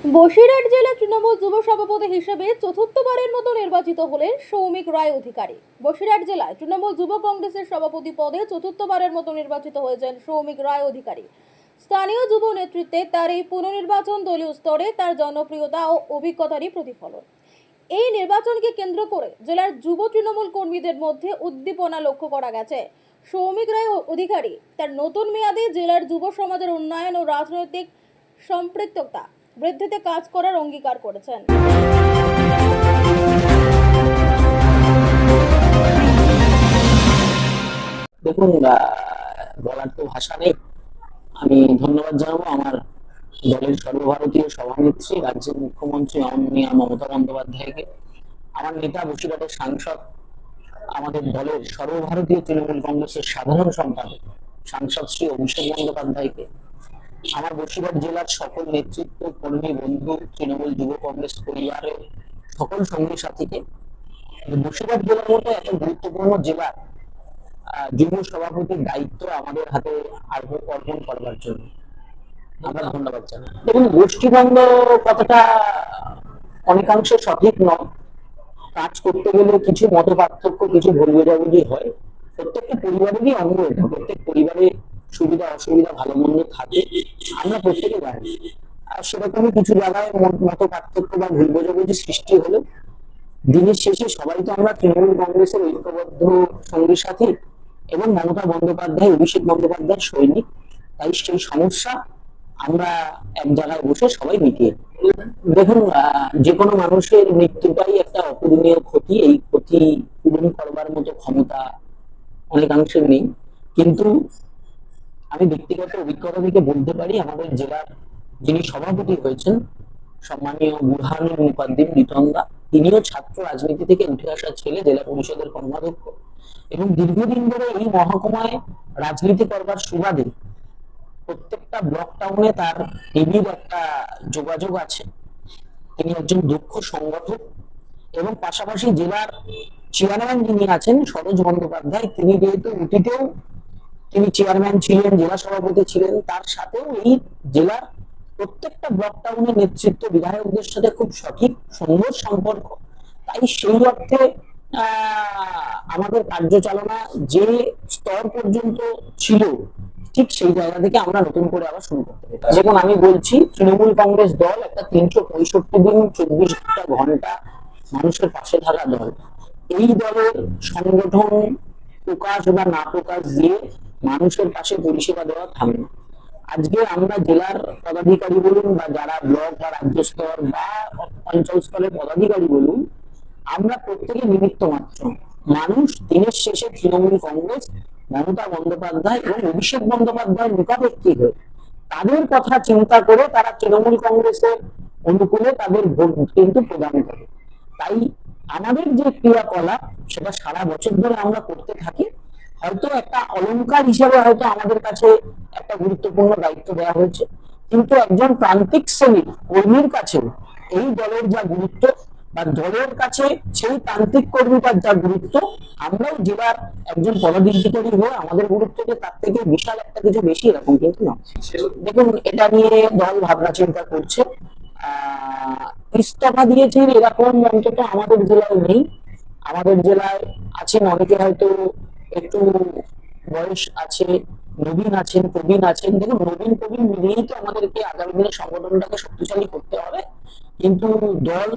বসিরহাট জেলা তৃণমূল যুব সভাপতি হিসেবে চতুর্থবারের মতো নির্বাচিত হলেন সৌমিক রায় অধিকারী। বসিরহাট জেলায় তৃণমূল যুব কংগ্রেসের সভাপতি পদে চতুর্থবারের মতো নির্বাচিত হয়েছেন সৌমিক রায় অধিকারী। স্থানীয় যুব নেতৃত্বে তার এই পুনর্নির্বাচন দলীয় স্তরে তার জনপ্রিয়তা ও অভিজ্ঞতারই প্রতিফলন। এই নির্বাচনকে কেন্দ্র করে জেলার যুব তৃণমূল কর্মীদের মধ্যে উদ্দীপনা লক্ষ্য করা গেছে। সৌমিক রায় অধিকারী তার নতুন মেয়াদে জেলার যুব সমাজের উন্নয়ন ও রাজনৈতিক সম্পৃক্ততা বৃদ্ধিতে কাজ করার অঙ্গীকার করেছেন। দেখুন বলার তো ভাষা নেই। আমি ধন্যবাদ জানাব আমার দলের সর্বভারতীয় সভানেত্রী, রাজ্যের মুখ্যমন্ত্রী মাননীয় মমতা বন্দ্যোপাধ্যায়কে। আমার নেতা বসিরহাটের সাংসদ, আমাদের দলের সর্বভারতীয় তৃণমূল কংগ্রেসের সাধারণ সম্পাদক, সাংসদ শ্রী অভিষেক বন্দ্যোপাধ্যায়কে। আমার বসিরহাট জেলার সকল নেতৃত্ব, কর্মী, বন্ধু, তৃণমূল যুব কংগ্রেস পরিবারের সকল সঙ্গী সাথীকে বসিরহাট জেলার মতো এত গুরুত্বপূর্ণ জেলার যুব সভাপতির দায়িত্ব আমাদের হাতে অর্পণ করবার জন্য। আমরা ধন্যবাদ জানাই। দেখুন গোষ্ঠীদ্বন্দ্ব কথাটা অনেকাংশে সঠিক নয়। কাজ করতে গেলে কিছু মত পার্থক্য কিছু ভুল বোঝাবুঝি হয়। প্রত্যেকটা পরিবারেরই অঙ্গ এটা প্রত্যেক পরিবারে সুবিধা অসুবিধা ভালো মন্দ থাকে, আমরা প্রত্যেকে জানি। আর সেরকমই কিছু জায়গায় মত- পার্থক্য বা ভুল বোঝাবুঝি সৃষ্টি হলে দিনের শেষে সবাই তো আমরা তৃণমূল কংগ্রেসের ঐক্যবদ্ধ সঙ্গী সাথী এবং মমতা বন্দ্যোপাধ্যায়, অভিষেক বন্দ্যোপাধ্যায়ের সৈনিক। তাই সেই সমস্যা আমরা এক জায়গায় বসে সবাই মিটিয়ে দেখুন যে কোনো মানুষের মৃত্যুটাই একটা অপূরণীয় ক্ষতি। এই ক্ষতি পূরণ করবার মতো ক্ষমতা অনেকাংশে নেই। কিন্তু আমি ব্যক্তিগত অভিজ্ঞতা থেকে বলতে পারি, আমাদের জেলার যিনি সভাপতি হয়েছেন, সম্মানীয় বুরহানুল মুকাদ্দিম নিতন্দা তিনিও ছাত্র রাজনীতি থেকে উঠে আসা ছেলে, জেলা পরিষদের কর্মাধ্যক্ষ। এবং দীর্ঘদিন ধরে এই মহকুমায় রাজনীতি করবার সুবাদে প্রত্যেকটা ব্লক টাউনে তার নিবিড় একটা যোগাযোগ আছে। তিনি একজন দক্ষ সংগঠক এবং পাশাপাশি জেলার চেয়ারম্যান যিনি আছেন, সরোজ বন্দ্যোপাধ্যায়, তিনি যেহেতু উটিতেও তিনি চেয়ারম্যান ছিলেন, জেলা সভাপতি ছিলেন, তার সাথেও এই জেলার প্রত্যেকটা ব্লক টাউনের নেতৃত্ব বিধায়কদের সাথে খুব সঠিক, সুন্দর সম্পর্ক। তাই সেই অর্থে আমাদের কার্যচালনা যে স্তর পর্যন্ত ছিল, ঠিক সেই জায়গা থেকে আমরা নতুন করে আবার শুরু করতে যেমন আমি বলছি, তৃণমূল কংগ্রেস দল একটা তিনশো পঁয়ষট্টি দিন চব্বিশটা ঘণ্টা মানুষের পাশে থাকা দল। এই দলের সংগঠন প্রকাশ বা না প্রকাশ দিয়ে মানুষের পাশে পরিষেবা দেওয়া থামে না। আজকে আমরা জেলার পদাধিকারী বলুন বা যারা ব্লক বা রাজ্য স্তর বা অঞ্চল স্তরের পদাধিকারী বলুন, আমরা প্রত্যেকে নিমিত্ত মাত্র। মানুষ দিনের শেষে তৃণমূল কংগ্রেস, মমতা বন্দ্যোপাধ্যায় এবং অভিষেক বন্দ্যোপাধ্যায়ের মুখাপেক্ষী হয়ে। তাদের কথা চিন্তা করে তারা তৃণমূল কংগ্রেসের অনুকূলে তাদের ভোট কিন্তু প্রদান করে। তাই আমাদের যে ক্রিয়াকলাপ, সেটা সারা বছর ধরে আমরা করতে থাকি। হয়তো একটা অলংকার হিসেবে হয়তো আমাদের কাছে একটা গুরুত্বপূর্ণ দায়িত্ব দেওয়া হয়েছে। কিন্তু একজন প্রান্তিক শ্রেণির কর্মীর কাছেও এই দলের যা গুরুত্ব বা দলের কাছে সেই প্রান্তিক কর্মীটার যা গুরুত্ব, আমরাও জেলার একজন পদাধিকারী হয়ে আমাদের গুরুত্বকে তার থেকে বিশাল একটা কিছু বেশি এরকম কিন্তু না দেখুন, এটা নিয়ে দল ভাবনা চিন্তা করছে। আহ, ইস্তফা দিয়েছেন এরকম অন্তত আমাদের জেলায় নেই। আমাদের জেলায় আছেন অনেকে হয়তো একটু বয়স আছে, নবীন আছেন, প্রবীণ আছেন, দেখুন নবীন, প্রবীণ মিলিয়েই তো আমাদেরকে আগামী দিনে সংগঠনটাকে শক্তিশালী করতে হবে। কিন্তু দল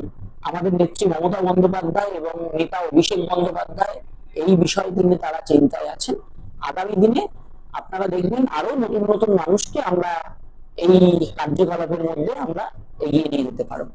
আমাদের নেত্রী মমতা বন্দ্যোপাধ্যায় এবং নেতা অভিষেক বন্দ্যোপাধ্যায়, এই বিষয় নিয়ে তারা চিন্তায় আছেন। আগামী দিনে আপনারা দেখবেন আরও নতুন নতুন মানুষকে আমরা এই কার্যকলাপের মধ্যে আমরা এগিয়ে নিয়ে যেতে পারব।